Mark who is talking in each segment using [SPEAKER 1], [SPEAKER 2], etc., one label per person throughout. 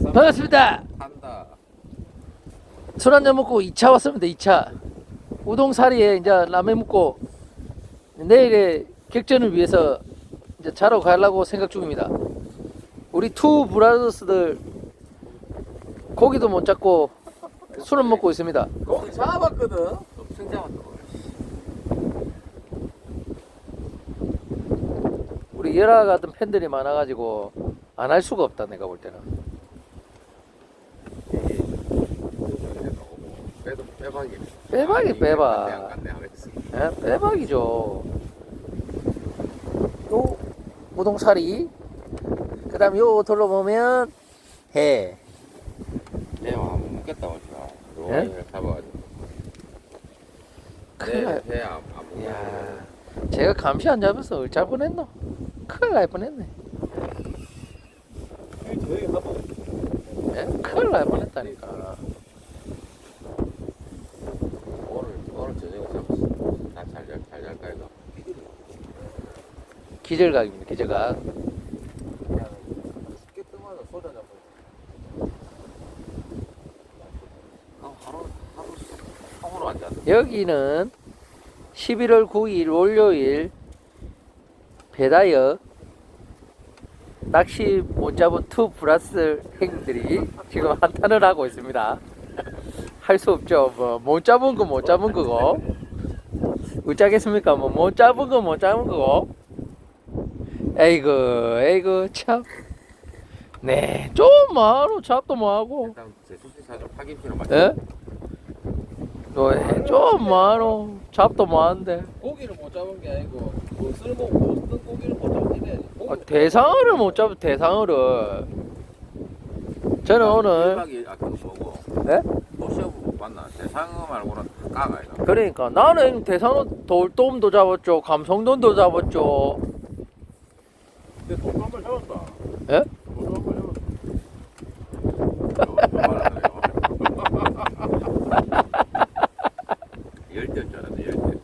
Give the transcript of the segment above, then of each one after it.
[SPEAKER 1] 반갑습니다.
[SPEAKER 2] 한다.
[SPEAKER 1] 술 한잔 먹고 2차 왔습니다. 2차. 우동사리에 이제 라면 먹고 내일의 격전을 위해서 이제 자러 가려고 생각 중입니다. 우리 투 브라더스들 고기도 못 잡고 술은 먹고 있습니다.
[SPEAKER 2] 거기 잡았거든. 엄청 잡았다.
[SPEAKER 1] 우리 열화 같은 팬들이 많아가지고 안 할 수가 없다 내가 볼 때는.
[SPEAKER 2] 빼도 빼박이.
[SPEAKER 1] 빼박이 빼박. 예? 빼박이죠. 요 우동사리. 그다음 요 둘러보면 해.
[SPEAKER 2] 내가 안 먹겠다 어디가.
[SPEAKER 1] 예?
[SPEAKER 2] 잡아가지고.
[SPEAKER 1] 큰일 날.
[SPEAKER 2] 배안 먹어.
[SPEAKER 1] 야, 제가 감시 안 잡아서 얼잘 뻔했노. 큰일 날 뻔했네.
[SPEAKER 2] 저희 가봐.
[SPEAKER 1] 예? 큰일 날 뻔했다니까.
[SPEAKER 2] 오늘 오늘 저녁에 잡았어. 나잘잘잘 잘까 이거.
[SPEAKER 1] 기절각입니다. 기절각.
[SPEAKER 2] 하루 통으로 앉아.
[SPEAKER 1] 여기는 11월 9일 월요일 배다이어 낚시 못 잡은 투 플러스 행들이 지금 한탄을 하고 있습니다. 할 수 없죠. 뭐 못 잡은 거 못 잡은 거고. 어쩌겠습니까? 뭐 못 잡은 거 못 잡은 거고. 에이구, 에이구, 참. 네, 좀 뭐하러 잡도 뭐하고.
[SPEAKER 2] 일단 제 사정 파김치로 맞춰.
[SPEAKER 1] 예? 왜, 좀 뭐하러 잡도 뭐하는데.
[SPEAKER 3] 고기를 못 잡은 게 아니고 뭐 쓸모 없는 고기를 못 잡은 게 아니고
[SPEAKER 1] 아, 대상어를 못 잡아 대상어를 저는 오늘
[SPEAKER 2] 일박이 아 뭐고?
[SPEAKER 1] 예?
[SPEAKER 2] 노시어부 맞나? 대상어 말고는 까가 이거.
[SPEAKER 1] 그러니까 나는 대상어 돌돔도 잡았죠 감성돔도 잡았죠
[SPEAKER 3] 근데 돈도 한번 잡았다
[SPEAKER 1] 예?
[SPEAKER 3] 돈도 한번 잡았다
[SPEAKER 2] 열 대인 줄 알았네 열대.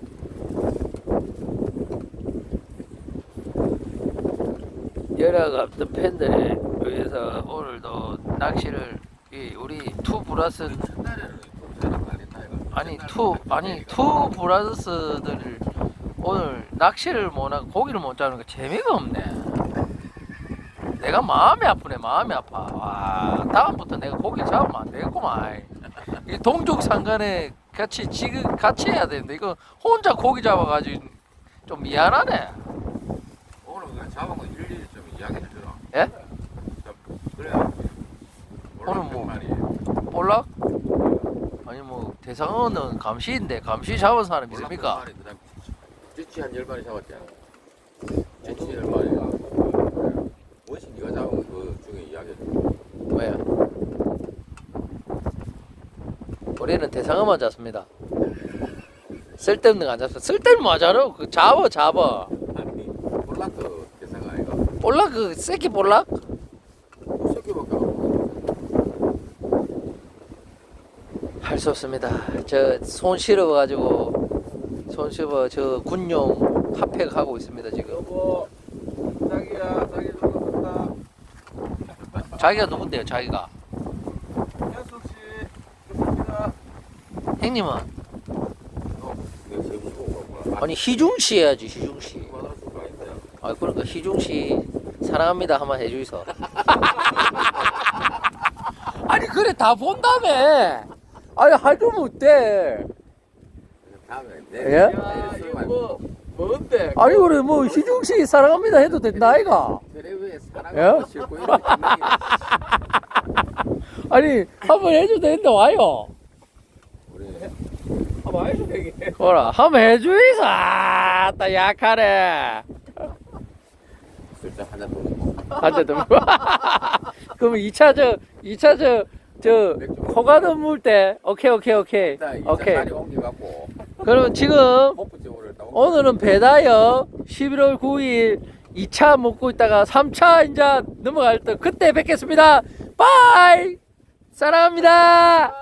[SPEAKER 1] 팬들을 위해서 오늘도 낚시를 이 우리 투 브라스
[SPEAKER 2] 사람 이거.
[SPEAKER 1] 아니 투 아니 투 브라더스들 오늘 낚시를 못 하고 고기를 못 잡는 거 재미가 없네. 내가 마음이 아프네 마음이 아파. 와 다음부터 내가 고기 잡으면 안 되겠구만. 이 동족 상간에 같이 지금 같이 해야 되는데 이거 혼자 고기 잡아가지고 좀 미안하네.
[SPEAKER 2] 오늘 그 잡은 거 일일이 좀 이야기를 들어.
[SPEAKER 1] 예?
[SPEAKER 2] 그래.
[SPEAKER 1] 오늘 뭐-. 볼락? 아니 뭐 대상어는 감시인데 감시 잡은 사람 있습니까?
[SPEAKER 2] 그다음 쥐치 한 열 마리 잡았잖아. 쥐치 열 마리. 원신 네가 잡은 거그 중에 이야기.
[SPEAKER 1] 왜? 우리는 대상어만 잡습니다. 쓸데없는 거 안 잡습니다. 쓸데없는 거 하잖아. 그 잡어 잡어.
[SPEAKER 2] 아니 볼락도 대상 아이가.
[SPEAKER 1] 볼락 그 새끼 볼락?
[SPEAKER 2] 그 새끼밖에.
[SPEAKER 1] 할 수 없습니다. 저손 실어 가지고 손 실어 저 군용 핫팩 하고 있습니다 지금.
[SPEAKER 3] 여보 자기야 자기 좀 간다
[SPEAKER 1] 자기가 누군데요? 자기가
[SPEAKER 3] 현숙씨 좋습니다
[SPEAKER 2] 거구나.
[SPEAKER 1] 아니 희중 씨 해야지 희중 씨.
[SPEAKER 2] 받을 수가 있다.
[SPEAKER 1] 아 그러니까 희중 씨 사랑합니다 한번 해주이소. 아니 그래 다 본다며. 아니 해주면 어때?
[SPEAKER 2] 다음에
[SPEAKER 1] 예?
[SPEAKER 3] 이거
[SPEAKER 2] 말고
[SPEAKER 3] 뭐 뭔데
[SPEAKER 1] 아니 그래 뭐 희중 씨 사랑합니다 해도 된다 아이가. 예? 아니 한번 해줘도 된다 와요.
[SPEAKER 3] 해줘 되게
[SPEAKER 1] 그라 한번 해주이소. 아따 약하네.
[SPEAKER 2] 술잔 한잔 더 먹고.
[SPEAKER 1] 한대 더. 그러면 2차 저 2차 저저 코가든 물때 오케이 오케이 오케이
[SPEAKER 2] 일단
[SPEAKER 1] 오케이.
[SPEAKER 2] 자리 옮겨갖고
[SPEAKER 1] 그러면 지금
[SPEAKER 2] 호프 쪽으로 일단
[SPEAKER 1] 오늘은 배다여 11월 9일 2차 먹고 있다가 3차 이제 넘어갈 때 그때 뵙겠습니다. 빠이! 사랑합니다.